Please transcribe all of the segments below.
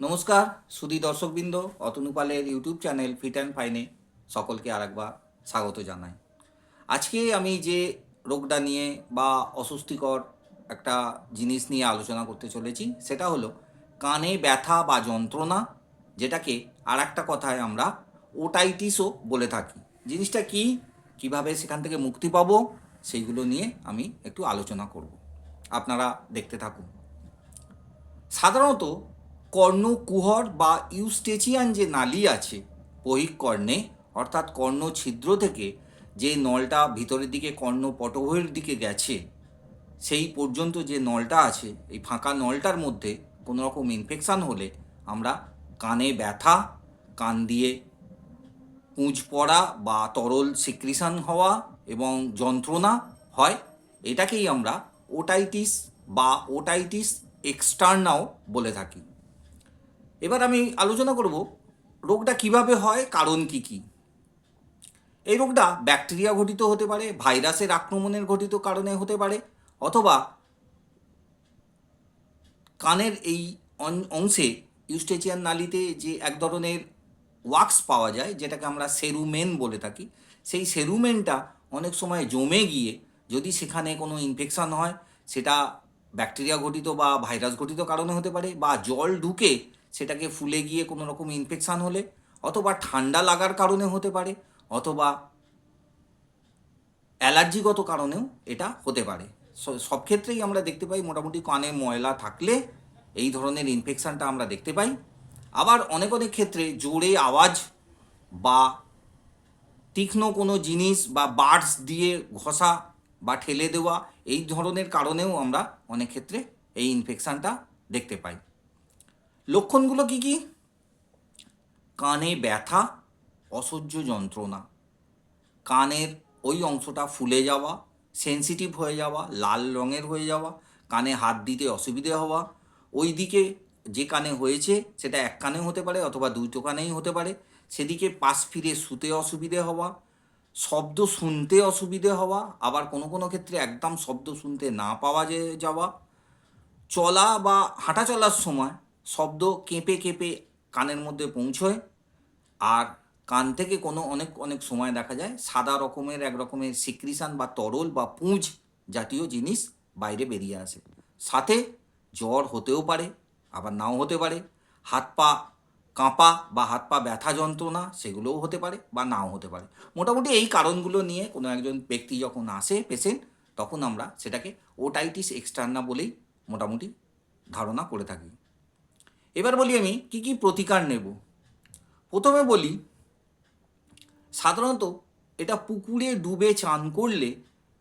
নমস্কার সুদী দর্শকবৃন্দ, অতনুপালের ইউটিউব চ্যানেল ফিট অ্যান্ড ফাইনে সকলকে আরেকবার স্বাগত জানাই। আজকে আমি যে রোগটা নিয়ে বা অস্বস্তিকর একটা জিনিস নিয়ে আলোচনা করতে চলেছি, সেটা হলো কানে ব্যথা বা যন্ত্রণা, যেটাকে আর একটা কথায় আমরা ওটাইটিসও বলে থাকি। জিনিসটা কি? কীভাবে সেখান থেকে মুক্তি পাবো? সেইগুলো নিয়ে আমি একটু আলোচনা করব। আপনারা দেখতে থাকুন। সাধারণত কর্ণকুহর বা ইউস্টেচিয়ান যে নালী আছে বহিক কর্ণে অর্থাৎ কর্ণ ছিদ্র থেকে যে নলটা ভিতরের দিকে কর্ণ পটভয়ের দিকে গেছে, সেই পর্যন্ত যে নলটা আছে, এই ফাঁকা নলটার মধ্যে কোনো রকম ইনফেকশান হলে আমরা কানে ব্যথা, কান দিয়ে পুঁজ পড়া বা তরল সিক্রিশন হওয়া এবং যন্ত্রণা হয়, এটাকেই আমরা ওটাইটিস বা ওটাইটিস এক্সটার্নাও বলে থাকি। এবার আমি আলোচনা করব রোগটা কীভাবে হয়, কারণ কি কি। এই রোগটা ব্যাকটেরিয়া ঘটিত হতে পারে, ভাইরাসের আক্রমণের ঘটিত কারণে হতে পারে, অথবা কানের এই অংশে ইউস্টেচিয়ান নালিতে যে এক ধরনের ওয়াক্স পাওয়া যায়, যেটাকে আমরা সেরুমেন বলে থাকি, সেই সেরুমেনটা অনেক সময় জমে গিয়ে যদি সেখানে কোনো ইনফেকশান হয়, সেটা ব্যাকটেরিয়া ঘটিত বা ভাইরাস ঘটিত কারণে হতে পারে, বা জল ঢুকে সেটাকে ফুলে গিয়ে কোনো রকম ইনফেকশান হলে অথবা ঠান্ডা লাগার কারণে হতে পারে, অথবা অ্যালার্জিগত কারণেও এটা হতে পারে। সব ক্ষেত্রেই আমরা দেখতে পাই মোটামুটি কানে ময়লা থাকলে এই ধরনের ইনফেকশানটা আমরা দেখতে পাই। আবার অনেক অনেক ক্ষেত্রে জোরে আওয়াজ বা তীক্ষ্ণ কোনো জিনিস বা বার্ডস দিয়ে ঘষা বা ঠেলে দেওয়া এই ধরনের কারণেও আমরা অনেক ক্ষেত্রে এই ইনফেকশানটা দেখতে পাই। লক্ষণগুলো কি কি? কানে ব্যথা, অসহ্য যন্ত্রণা। কানের ওই অংশটা ফুলে যাওয়া সেনসিটিভ হয়ে যাওয়া, লাল রঙের হয়ে যাওয়া, কানে হাত দিতে অসুবিধে হওয়া ওই দিকে যে কানে হয়েছে সেটা এক কানেও হতে পারে অথবা দুটো কানেই হতে পারে। সেদিকে পাশ ফিরে শুতে অসুবিধে হওয়া, শব্দ শুনতে অসুবিধে হওয়া, আবার কোনো কোনো ক্ষেত্রে একদম শব্দ শুনতে না পাওয়া যাওয়া, চলা বা হাঁটা চলার সময় শব্দ কেঁপে কেঁপে কানের মধ্যে পৌঁছয়। আর কান থেকে কোনো অনেক অনেক সময় দেখা যায়, সাদা রকমের, এক রকমের সিক্রিশান বা তরল বা পুঁজ জাতীয় জিনিস বাইরে বেরিয়ে আসে। সাথে জ্বর হতেও পারে, আবার নাও হতে পারে। হাত পা কাঁপা বা হাত পা ব্যথা যন্ত্রণা সেগুলোও হতে পারে বা নাও হতে পারে। মোটামুটি এই কারণগুলো নিয়ে কোনো একজন ব্যক্তি যখন আসে পেশেন্ট তখন আমরা সেটাকে ওটাইটিস এক্সটার্না বলেই মোটামুটি ধারণা করে থাকি। এবার বলি আমি, কি কি প্রতিকার নেব? প্রথমে বলি, সাধারণত এটা পুকুরে ডুবে চান করলে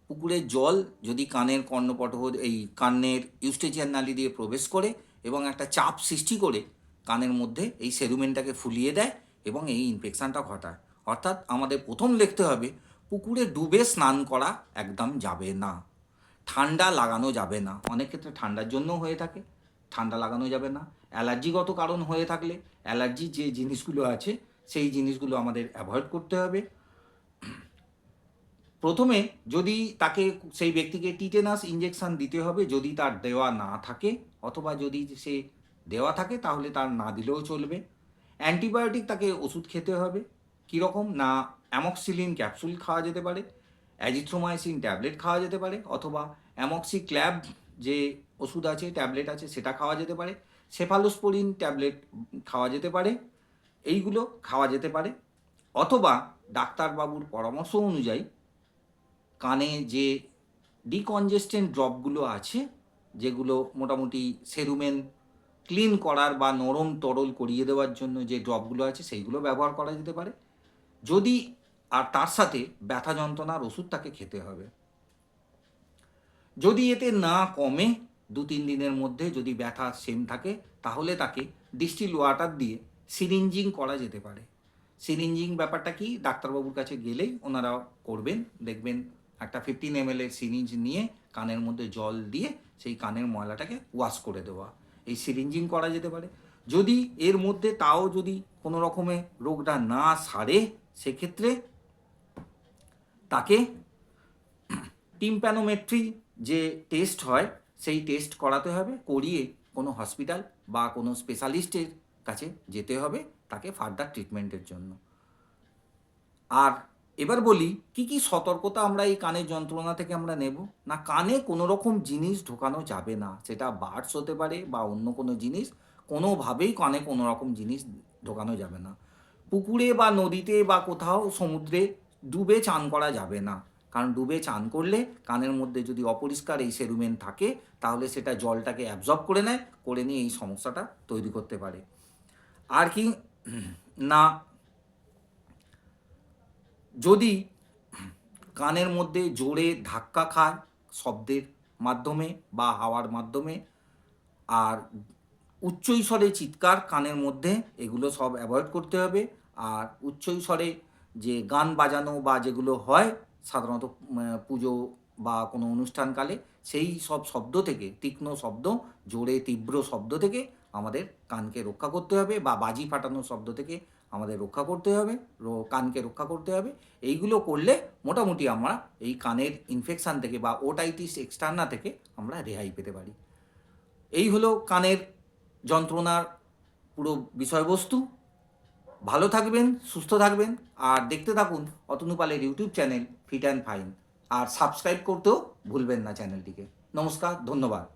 পুকুরের জল যদি কানের কর্ণপটহ এই কানের ইউস্টেজিয়ান নালি দিয়ে প্রবেশ করে এবং একটা চাপ সৃষ্টি করে কানের মধ্যে এই সেরুমেনটাকে ফুলিয়ে দেয় এবং এই ইনফেকশানটা ঘটায়। অর্থাৎ আমাদের প্রথম লিখতে হবে, পুকুরে ডুবে স্নান করা একদম যাবে না। ঠান্ডা লাগানো যাবে না। অনেক ক্ষেত্রে ঠান্ডার জন্য হয়ে থাকে। ঠান্ডা লাগানো যাবে না। অ্যালার্জিগত কারণ হয়ে থাকলে অ্যালার্জি যে জিনিসগুলো আছে, সেই জিনিসগুলো আমাদের অ্যাভয়েড করতে হবে। প্রথমে যদি তাকে সেই ব্যক্তিকে টিটেনাস ইঞ্জেকশান দিতে হবে, যদি তার দেওয়া না থাকে, অথবা যদি সে দেওয়া থাকে, তাহলে তার না দিলেও চলবে। অ্যান্টিবায়োটিক তাকে ওষুধ খেতে হবে। কীরকম? না, অ্যামক্সিলিন ক্যাপসুল খাওয়া যেতে পারে, অ্যাজিথ্রোমাইসিন ট্যাবলেট খাওয়া যেতে পারে, অথবা অ্যামক্সি ক্ল্যাব যে ওষুধ আছে, ট্যাবলেট আছে, সেটা খাওয়া যেতে পারে। সেফালোস্পোরিন ট্যাবলেট খাওয়া যেতে পারে, এইগুলো খাওয়া যেতে পারে। অথবা ডাক্তারবাবুর পরামর্শ অনুযায়ী কানে যে ডিকনজেস্টেন্ট ড্রপগুলো আছে, যেগুলো মোটামুটি সেরুমেন ক্লিন করার বা নরম তরল করিয়ে দেওয়ার জন্য যে ড্রপগুলো আছে, সেইগুলো ব্যবহার করা যেতে পারে। যদি আর তার সাথে ব্যথা যন্ত্রণার ওষুধ তাকে খেতে হবে। যদি এতে না কমে, দু তিন দিনের মধ্যে যদি ব্যথা সেম থাকে, তাহলে তাকে ডিস্টিল ওয়াটার দিয়ে সিরিঞ্জিং করা যেতে পারে। সিরিঞ্জিং ব্যাপারটা কি? ডাক্তারবাবুর কাছে গেলেই ওনারা করবেন, দেখবেন একটা ফিফটিন এম এর সিরিঞ্জ নিয়ে কানের মধ্যে জল দিয়ে সেই কানের ময়লাটাকে ওয়াশ করে দেওয়া। এই সিরিঞ্জিং করা যেতে পারে। যদি এর মধ্যে তাও যদি কোনো রকমে রোগটা না সারে, সেক্ষেত্রে তাকে টিম্প্যানোমেট্রি যে টেস্ট হয়, সেই টেস্ট করাতে হবে, করিয়ে কোনো হসপিটাল বা কোনো স্পেশালিস্টের কাছে যেতে হবে তাকে ফার্দার ট্রিটমেন্টের জন্য। আর এবার বলি, কি কি সতর্কতা আমরা এই কানের যন্ত্রণা থেকে আমরা নেব? না, কানে কোনো রকম জিনিস ঢোকানো যাবে না। সেটা বার্ডস হতে পারে বা অন্য কোনো জিনিস, কোনোভাবেই কানে কোনো রকম জিনিস ঢোকানো যাবে না। পুকুরে বা নদীতে বা কোথাও সমুদ্রে ডুবে চান করা যাবে না। কারণ ডুবে চান করলে কানের মধ্যে যদি অপরিষ্কার এই সেরুমেন্ট থাকে, তাহলে সেটা জলটাকে অ্যাবজর্ব করে নেয়, করে নিয়ে এই সমস্যাটা তৈরি করতে পারে। আর কি, না, যদি কানের মধ্যে জোরে ধাক্কা খায় শব্দের মাধ্যমে বা হাওয়ার মাধ্যমে, আর উচ্চ স্বরে চিৎকার কানের মধ্যে, এগুলো সব অ্যাভয়েড করতে হবে। আর উচ্চ স্বরে যে গান বাজানো বা যেগুলো হয় সাধারণত পুজো বা কোনো অনুষ্ঠানকালে সেই সব শব্দ থেকে, তীক্ষ্ণ শব্দ, জোরে তীব্র শব্দ থেকে আমাদের কানকে রক্ষা করতে হবে বা বাজি ফাটানোর শব্দ থেকে আমাদের রক্ষা করতে হবে কানকে রক্ষা করতে হবে। এইগুলো করলে মোটামুটি আমরা এই কানের ইনফেকশান থেকে বা ওটাইটিস এক্সটার্না থেকে আমরা রেহাই পেতে পারি। এই হলো কানের যন্ত্রণার পুরো বিষয়বস্তু। ভালো থাকবেন, সুস্থ থাকবেন, আর দেখতে থাকুন অতনুপালের YouTube channel. Fit and fine. R subscribe করতেও ভুলবেন না চ্যানেলটিকে। নমস্কার ধন্যবাদ।